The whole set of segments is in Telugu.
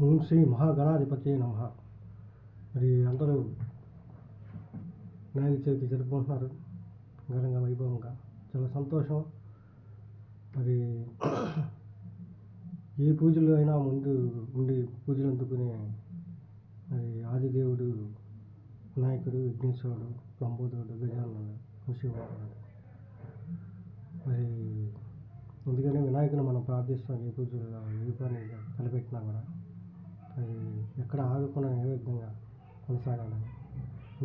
ఓం శ్రీ మహాగణాధిపతి నమ. మరి అందరూ వినాయక చవితి జరుపుకుంటున్నారు. ఘనంగా వైభవంగా. చాలా సంతోషం. మరి ఏ పూజలు అయినా ముందు ఉండి పూజలు అందుకునే మరి ఆదిదేవుడు వినాయకుడు విఘ్నేశ్వరుడు లంబోదరుడు గజానుడు శివుడు మరి అందుకనే వినాయకుని మనం ప్రార్థిస్తాం ఏ పూజలు ఏ పని తలపెట్టినా కూడా. అది ఎక్కడ ఆగకుండా నైవేద్యంగా కొనసాగాలని.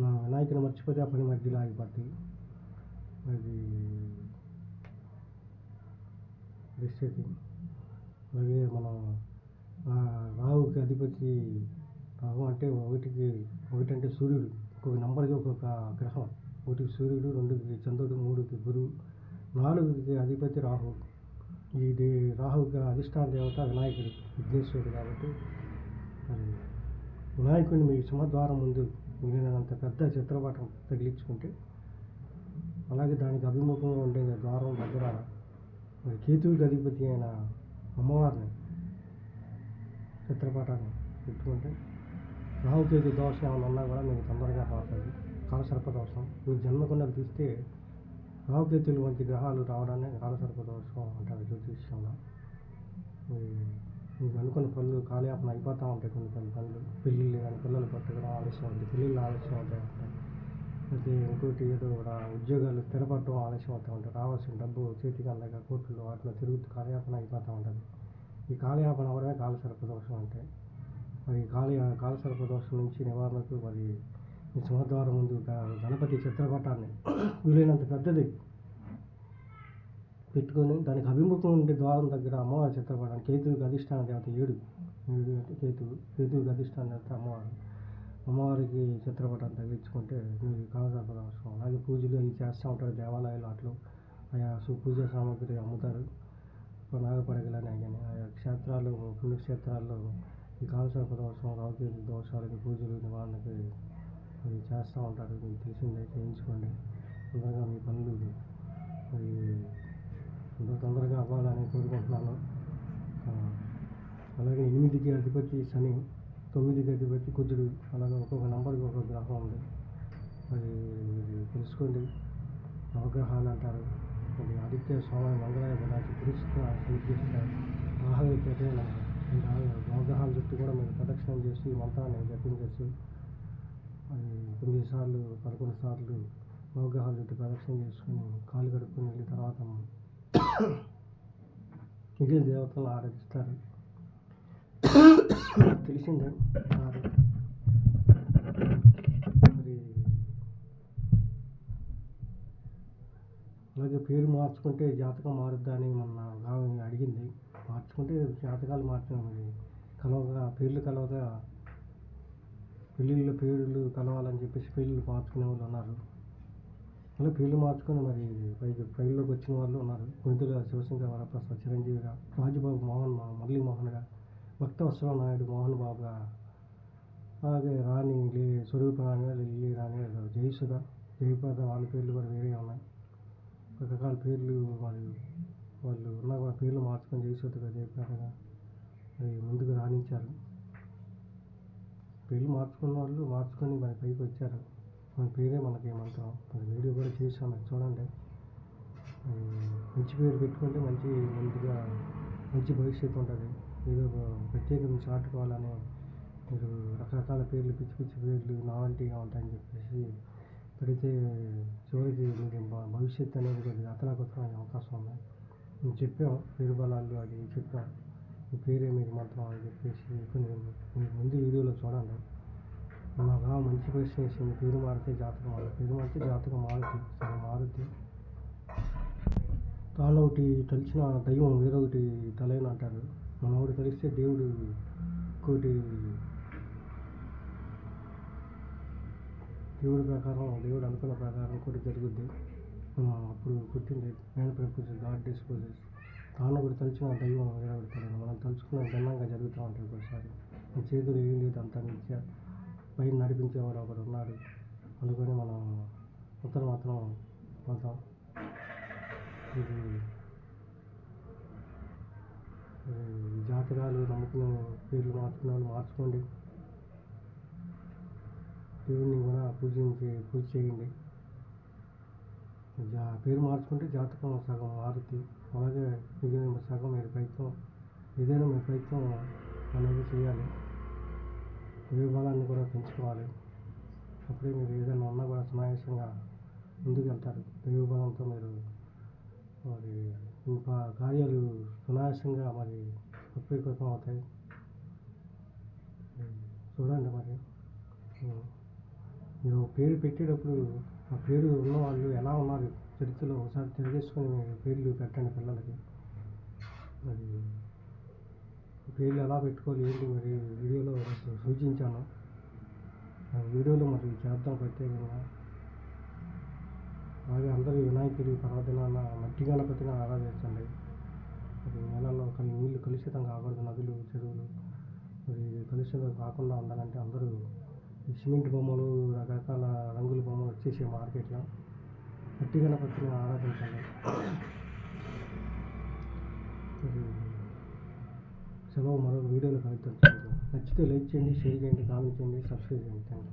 నా వినాయకుని మర్చిపోతే ఆ పని మధ్యలో ఆగిపోద్ది. అది పరిస్థితి అలాగే మనం రాహుకి అధిపతి రాహు అంటే ఒకటికి ఒకటంటే సూర్యుడు ఒక్కొక్క నంబర్కి ఒక్కొక్క గ్రహం. ఒకటికి సూర్యుడు రెండుకి చంద్రుడు మూడుకి గురువు నాలుగుకి అధిపతి రాహు. ఇది రాహుకి అధిష్టాన దేవత వినాయకుడు విఘ్నేశ్వరుడు కాబట్టి మరి వినాయకుడిని మీ సింహద్వారం ముందు మిగిలినంత పెద్ద చిత్రపటం తగిలించుకుంటే అలాగే దానికి అభిముఖంగా ఉండే ద్వారం దగ్గర మరి కేతువుకి అధిపతి అయిన అమ్మవారిని చిత్రపటాన్ని పెట్టుకుంటే రాహుకేతు దోషం ఏమైనా ఉన్నా కూడా మీకు తొందరగా పోతుంది కాలసర్ప దోషం. మీ జన్మకుండలు తీస్తే రాహుకేతులు వంటి గ్రహాలు రావడాన్ని కాలసర్ప దోషం అంటారు జ్యోతిష్యంలో. మరి మీకు అనుకున్న పనులు కాలయాపన అయిపోతూ ఉంటాయి కొన్ని కొన్ని పనులు. పెళ్ళిళ్ళు కానీ పిల్లలు పట్టుకోవడం ఆలస్యం ఉంటుంది పెళ్ళిళ్ళు ఆలస్యం అవుతాయి ఉంటాయి అయితే ఇంకోటి ఏదో కూడా ఉద్యోగాలు స్థిరపడటం ఆలస్యం అవుతూ ఉంటాయి. రావాల్సిన డబ్బు చేతికి అందక కోర్టులు వాటిలో తిరుగుతూ కాలయాపన అయిపోతూ ఉంటుంది ఈ కాలయాపన ఎవరైనా కాలసర్ప దోషం అంటే. మరి కాళీ కాలసర్ప దోషం నుంచి నివారణకు మరి సింహద్వారం ముందు గ- గణపతి చిత్రపటాన్ని వీలైనంత పెద్దది పెట్టుకొని దానికి అభిముఖం ఉండే ద్వారం దగ్గర అమ్మవారి చిత్రపటం కేతువుకి అధిష్టాన దేవత ఏడు. ఏడు అంటే కేతువు కేతువుకి అధిష్టాన దేవత అమ్మవారు. అమ్మవారికి చిత్రపటం తగిలించుకుంటే మీకు కాలసర్ప అవసరం అలాగే పూజలు అవి చేస్తూ ఉంటారు దేవాలయాలు అట్లు. ఆయా పూజ సామాగ్రి అమ్ముతారు. నాగపడగలని కానీ ఆయా క్షేత్రాలు పుణ్యక్షేత్రాల్లో ఈ కాలసర్ప దోషం రావుకేతు దోషాలకి పూజలు నివారణకి అవి చేస్తూ ఉంటారు. మీకు తెలిసిందే చేయించుకోండి. తొందరగా మీ పనులు మరి తొందరగా అవ్వాలని కోరుకుంటున్నాను. అలాగే ఎనిమిదికి అధిపతి శని తొమ్మిదికి అధిపతి కుజుడు అలాగే ఒక్కొక్క నంబర్కి ఒక్కొక్క గ్రహం ఉంది. మరి తెలుసుకోండి. నవగ్రహాలు అంటారు. మరి ఆదిత్య స్వామి మంగళాయ బలాచి పురుషుక సూచిస్తే నవగ్రహాల చుట్టూ కూడా మీరు ప్రదక్షిణం చేసి మంత్రాన్ని జపించవచ్చు అది తొమ్మిది సార్లు పదకొండు సార్లు నవగ్రహాల చుట్టూ ప్రదక్షిణ చేసుకుని కాలు కడుక్కుని వెళ్ళిన తర్వాత మిగిలిన దేవతలను ఆరాధిస్తారు. తెలిసిందే మరి అలాగే పేరు మార్చుకుంటే జాతకం మారుద్దా అని మొన్న ఆమె అడిగింది. మార్చుకుంటే జాతకాలు మార్చాం మరి కలవగా పేర్లు కలవగా పెళ్ళిళ్ళు పేర్లు కలవాలని చెప్పేసి పెళ్ళిళ్ళు మార్చుకునే వాళ్ళు ఉన్నారు. అలా పేర్లు మార్చుకొని మరి పైకి ఫైల్లోకి వచ్చిన వాళ్ళు ఉన్నారు. గుంతుల శివశంకర్ వరప్రసాద్ చిరంజీవిగా రాజుబాబు మోహన్ మా- మురళీ మోహన్గా భక్త వత్సవ నాయుడు మోహన్ బాబుగా అలాగే రాణి లీ స్వరూప రాణి లిల్లీ రాణి జయసుధ జయప్రద వాళ్ళ పేర్లు కూడా వేరే ఉన్నాయి. రకరకాల పేర్లు మరి వాళ్ళు ఉన్నా కూడా పేర్లు మార్చుకొని జయసుధగా జయప్రదగా మరి ముందుకు రాణించారు. పేర్లు మార్చుకున్న వాళ్ళు మార్చుకొని మన పైకి వచ్చారు. మన పేరే మనకి ఏమంటాం మరి వీడియో కూడా చేసాం అది చూడండి. మంచి పేరు పెట్టుకుంటే మంచి ముందుగా మంచి భవిష్యత్తు ఉంటుంది. ఏదో ఒక ప్రత్యేకంగా చాటుకోవాలని మీరు రకరకాల పేర్లు పిచ్చి పిచ్చి పేర్లు నావల్టీగా ఉంటాయని చెప్పేసి పెడితే చివరికి మీకు భవిష్యత్తు అనేది కొద్దిగా అతలాకుతలం అయ్యే అవకాశం ఉంది. మేము చెప్పాం పేరు బలాలు అది చెప్పాం ఈ పేరే మీకు మాత్రం అని చెప్పేసి కొన్ని ముందు వీడియోలో చూడండి. నాకు మంచి ప్రశ్న వేసింది పేరు మారితే జాతకం మారుతుంది పేరు మారితే జాతకం మారుతుంది సరే మారుద్ది. తాను ఒకటి తలిచిన దైవం వేరొకటి తలైన అంటారు. మనం ఒకటి దేవుడు ఇంకోటి దేవుడి ప్రకారం దేవుడు అనుకున్న ప్రకారం ఇంకోటి జరుగుద్ది. మనం అప్పుడు పుట్టింది నేను ప్రపోజెస్ గాడ్ డిస్పోజెస్ తాను ఒకటి తలిచిన దైవం వేరొకటి తలైన. మనం తలుచుకున్న ఘనంగా జరుగుతూ ఉంటాయి ఒకసారి. చేతులు ఏం లేదు అంత నిత్య పైన నడిపించేవాడు ఒకడు ఉన్నాడు. అందుకని మనం ఉత్తర మాత్రం వెళ్తాం ఇది జాతకాలు నమ్ముకునే పేర్లు మార్చుకునే వాళ్ళు మార్చుకోండి. దేవుడిని కూడా పూజించి పూజ చేయండి. జా పేరు మార్చుకుంటే జాతకం సగం మారుద్ది. అలాగే మిగిలిన సగం మీరు ప్రయత్నం ఏదైనా మీ ప్రయత్నం అనేది చేయాలి. దైవ కూడా పెంచుకోవాలి. అప్పుడే మీరు ఏదైనా ఉన్నా కూడా సునాయాసంగా ముందుకు వెళ్తారు దైవబలంతో మీరు మరి ఇంకా కార్యాలు సునాయాసంగా మరి సఫలీకృతం అవుతాయి. చూడండి మరి. మీరు పేరు పెట్టేటప్పుడు ఆ పేరు ఉన్న వాళ్ళు ఎలా ఉన్నారు? చరిత్రలో ఒకసారి తెలియజేసుకొని పేర్లు పెట్టండి పిల్లలకి. మరి పేర్లు ఎలా పెట్టుకోవాలి ఏంటి మరి వీడియోలో సూచించాను. వీడియోలో మరి చేద్దాం ప్రత్యేకంగా. అలాగే అందరూ వినాయకుడి పర్వదినాన మట్టి గణపతిని ఆరాధించండి. మరి నెలలో కలి నీళ్ళు కలుషితం కాకూడదు నదులు చెరువులు మరి కలుషితం కాకుండా ఉండాలంటే అందరూ సిమెంట్ బొమ్మలు రకరకాల రంగుల బొమ్మలు వచ్చేసే మార్కెట్లో మట్టి గణపతిని ఆరాధించండి. మరి సెలవు మరొక వీడియోలో కలుద్దాం. నచ్చితే లైక్ చేయండి షేర్ చేయండి కామెంట్ చేయండి సబ్స్క్రైబ్ చేయండి. Thank you